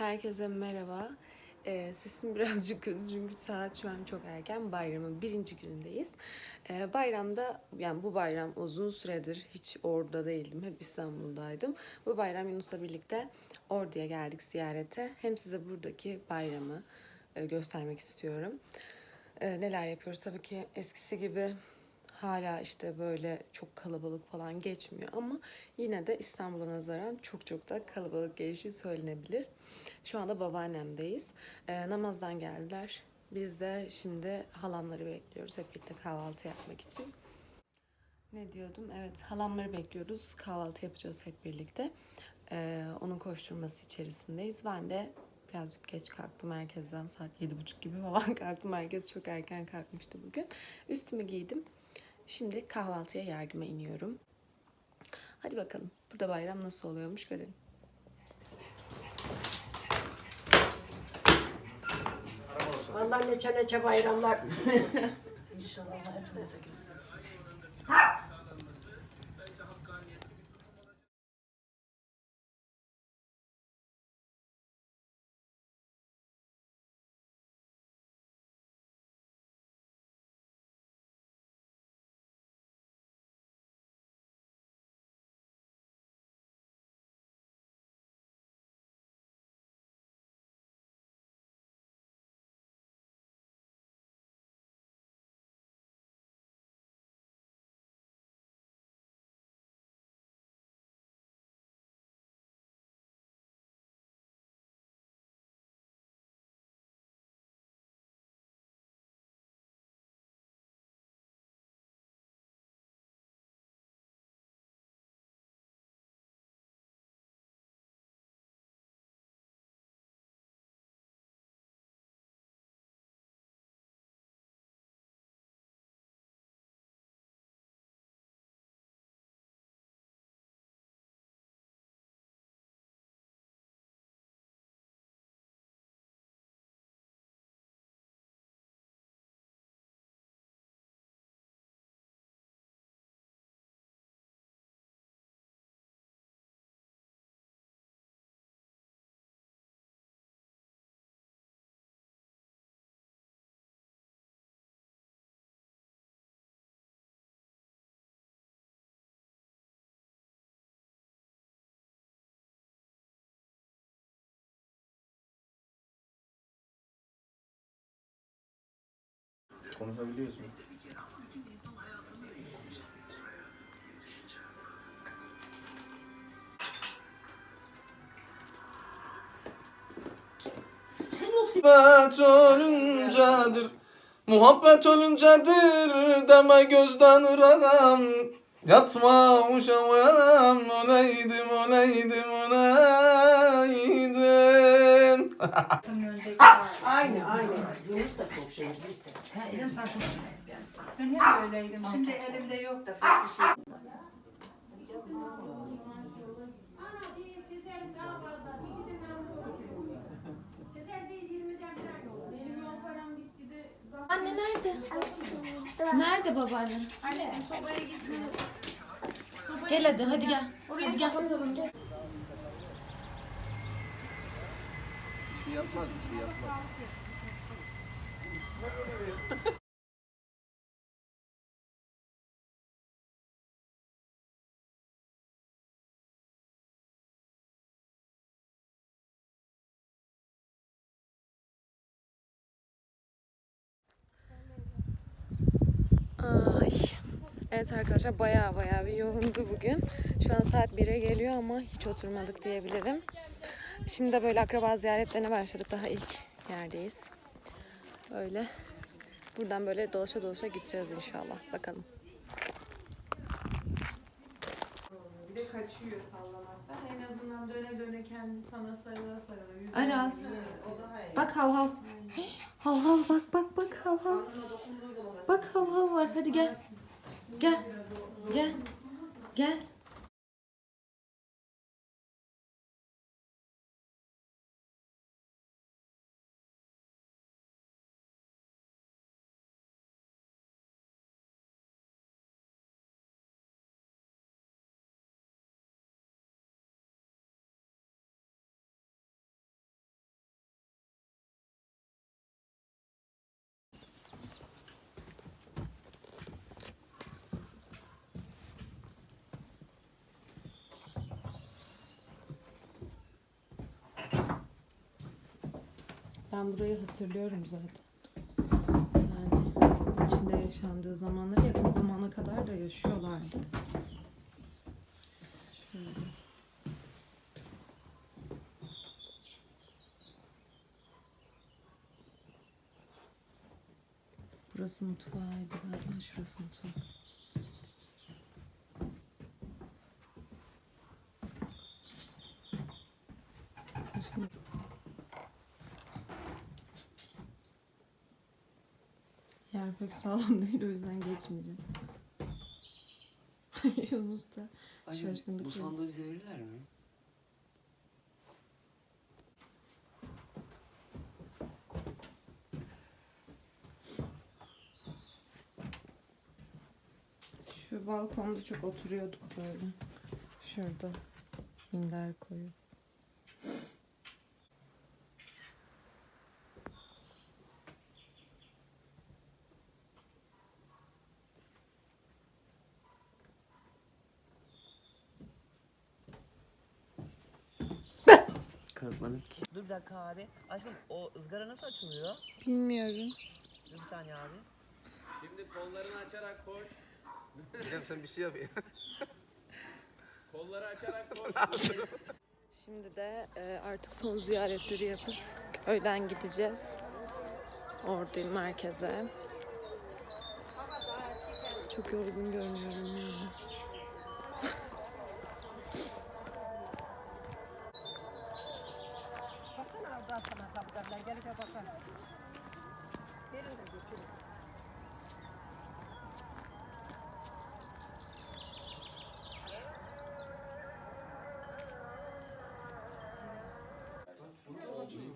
Herkese merhaba. Ee, sesim birazcık kötü çünkü saat şu an çok erken. Bayramın birinci günündeyiz. Ee, bayramda, yani bu bayram uzun süredir hiç orada değildim. Hep İstanbul'daydım. Bu bayram Yunus'la birlikte Ordu'ya geldik ziyarete. Hem size buradaki bayramı e, göstermek istiyorum. Ee, neler yapıyoruz? Tabii ki eskisi gibi hala işte böyle çok kalabalık falan geçmiyor ama yine de İstanbul'a nazaran çok çok da kalabalık gelişi söylenebilir. Şu anda babaannemdeyiz. Ee, namazdan geldiler. Biz de şimdi halamları bekliyoruz hep birlikte kahvaltı yapmak için. Ne diyordum? Evet halamları bekliyoruz. Kahvaltı yapacağız hep birlikte. Ee, onun koşturması içerisindeyiz. Ben de birazcık geç kalktım. Herkesten saat yedi buçuk gibi falan kalktım. Herkes çok erken kalkmıştı bugün. Üstümü giydim. Şimdi kahvaltıya yardıma iniyorum. Hadi bakalım. Burada bayram nasıl oluyormuş görelim. Vallahi neçe neçe bayramlar. İnşallah Allah hepinize göstersin. Konuşabiliyorsun. Muhabbet oluncadır Muhabbet oluncadır deme gözden ırakam Yatma uşağım olaydım olaydım Aynı aynı. Yunus da çok şey bilirsin. Ha elim sen çok şey. Ben hep öyleydim. Şimdi elimde yok da pek bir şey. Anne nerede? Nerede babaanne? Anneciğim sobaya gitme. Gel hadi hadi gel. Hadi gel. Bir şey yapmaz bir şey yapmaz. Ay. Evet arkadaşlar baya baya bir yoğundu bugün. Şu an saat 1'e geliyor ama hiç oturmadık diyebilirim. Şimdi de böyle akraba ziyaretlerine başladık. Daha ilk yerdeyiz. Böyle. Buradan böyle dolaşa dolaşa gideceğiz inşallah. Bakalım. Bir de kaçıyor sallamaktan. En azından döne döne kendi sana sarıla sarıla. yüzüne Aras. Bak hav hav. Hav hav bak bak bak hav hav. Bak hav hav var. Hadi gel. Gel. Gel. Gel. Ben burayı hatırlıyorum zaten. Yani içinde yaşandığı zamanlar yakın zamana kadar da yaşıyorlardı. Şöyle. Burası mutfağıydı galiba. Şurası mutfağı. Şimdi Yer pek sağlam değil o yüzden geçmeyeceğim. Yunus da Anne, Şaşkınlık bu sandığı bize verirler mi? şu balkonda çok oturuyorduk böyle. Şurada minder koyup. Kanıtmadım ki. Dur bir dakika abi. Aşkım o ızgara nasıl açılıyor? Bilmiyorum. Bir saniye abi. Şimdi kollarını açarak koş. Hocam sen bir şey yap ya. Kolları açarak koş. Şimdi de e, artık son ziyaretleri yapıp köyden gideceğiz. Ordu merkeze. Çok yorgun görünüyorum ya.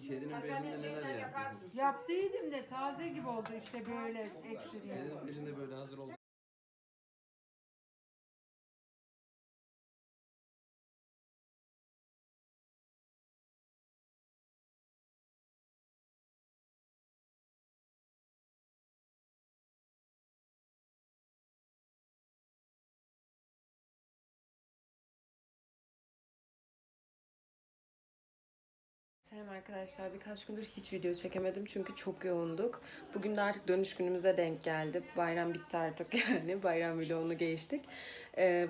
Kedinin peşinde neler yaptın? Yaptıydım de taze gibi oldu işte böyle ekşi. Kedinin peşinde böyle hazır ol. Selam arkadaşlar. Birkaç gündür hiç video çekemedim çünkü çok yoğunduk. Bugün de artık dönüş günümüze denk geldi. Bayram bitti artık yani. Bayram vlogunu geçtik. Ee,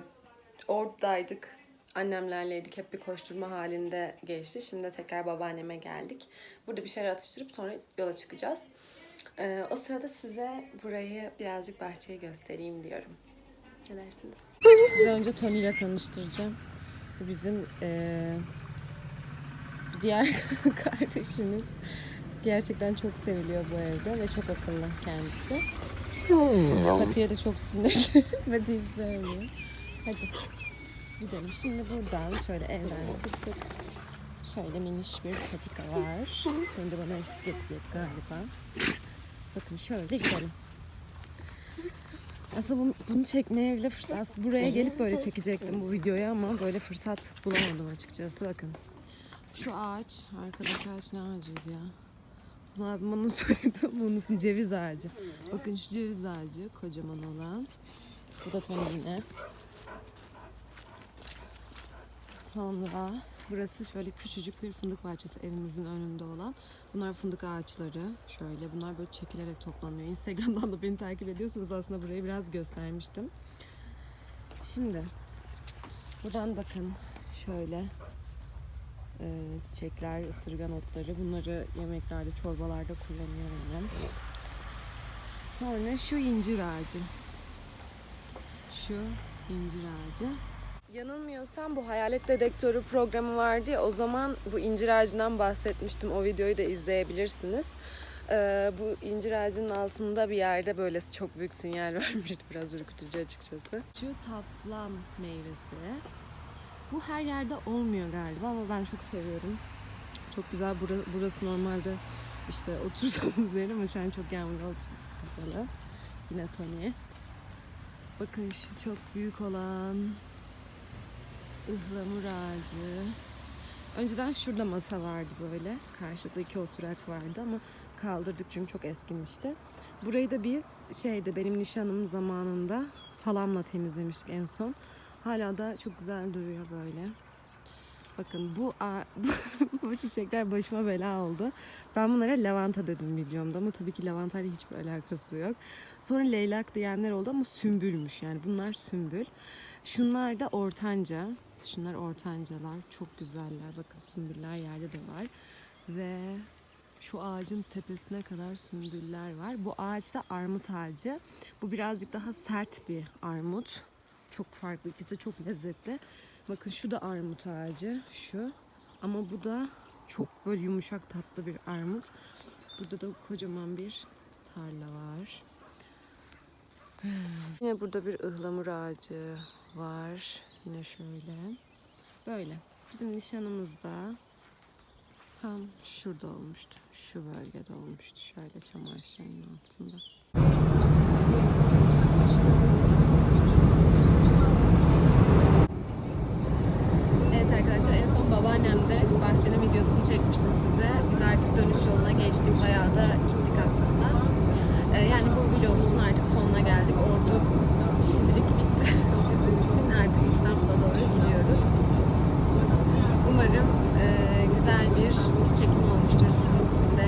oradaydık. Annemlerleydik. Hep bir koşturma halinde geçti. Şimdi de tekrar babaanneme geldik. Burada bir şeyler atıştırıp sonra yola çıkacağız. Ee, o sırada size burayı birazcık bahçeyi göstereyim diyorum. Ne dersiniz? Size önce Tony ile tanıştıracağım. Bu bizim eee diğer kardeşimiz gerçekten çok seviliyor bu evde ve çok akıllı kendisi. Fatih'e de çok sinirli. Fatih sevmiyor. Hadi gidelim. Şimdi buradan şöyle evden çıktık. Şöyle miniş bir patika var. Şimdi bana eşlik edecek galiba. Bakın şöyle gidelim. Aslında bunu, bunu çekmeye bile fırsat... Buraya gelip böyle çekecektim bu videoyu ama böyle fırsat bulamadım açıkçası. Bakın. Şu ağaç, arkadaki ağaç ne ağacıydı ya? Abim söyledi ama unuttum. Ceviz ağacı. Bakın şu ceviz ağacı kocaman olan. Bu da tam yine. Sonra burası şöyle küçücük bir fındık bahçesi evimizin önünde olan. Bunlar fındık ağaçları. Şöyle bunlar böyle çekilerek toplanıyor. Instagram'dan da beni takip ediyorsanız aslında burayı biraz göstermiştim. Şimdi buradan bakın şöyle e, çiçekler, ısırgan otları. Bunları yemeklerde, çorbalarda kullanıyorum ben. Sonra şu incir ağacı. Şu incir ağacı. Yanılmıyorsam bu hayalet dedektörü programı vardı ya o zaman bu incir ağacından bahsetmiştim. O videoyu da izleyebilirsiniz. Ee, bu incir ağacının altında bir yerde böyle çok büyük sinyal vermişti. Biraz ürkütücü açıkçası. Şu taflam meyvesi. Bu her yerde olmuyor galiba ama ben çok seviyorum. Çok güzel. Burası, burası normalde işte oturduğumuz yer ama şu an çok yağmurlu oldu. kapalı. Yine Tony. Bakın şu çok büyük olan ıhlamur ağacı. Önceden şurada masa vardı böyle. Karşıda iki oturak vardı ama kaldırdık çünkü çok eskimişti. Burayı da biz şeyde benim nişanım zamanında halamla temizlemiştik en son. Hala da çok güzel duruyor böyle. Bakın bu, bu çiçekler başıma bela oldu. Ben bunlara lavanta dedim videomda ama tabii ki lavantayla hiçbir alakası yok. Sonra leylak diyenler oldu ama sümbülmüş yani bunlar sümbül. Şunlar da ortanca. Şunlar ortancalar. Çok güzeller. Bakın sümbüller yerde de var. Ve şu ağacın tepesine kadar sümbüller var. Bu ağaç da armut ağacı. Bu birazcık daha sert bir armut. Çok farklı. İkisi çok lezzetli. Bakın şu da armut ağacı. Şu. Ama bu da çok böyle yumuşak tatlı bir armut. Burada da kocaman bir tarla var. Yine burada bir ıhlamur ağacı var. Yine şöyle. Böyle. Bizim nişanımız da tam şurada olmuştu. Şu bölgede olmuştu. Şöyle çam ağaçlarının altında. Annem'de bahçenin videosunu çekmiştim size. Biz artık dönüş yoluna geçtik. Bayağı da gittik aslında. Ee, yani bu vlogumuzun artık sonuna geldik. Ordu şimdilik bitti bizim için. Artık İstanbul'a doğru gidiyoruz. Umarım e, güzel bir çekim olmuştur sizin için de.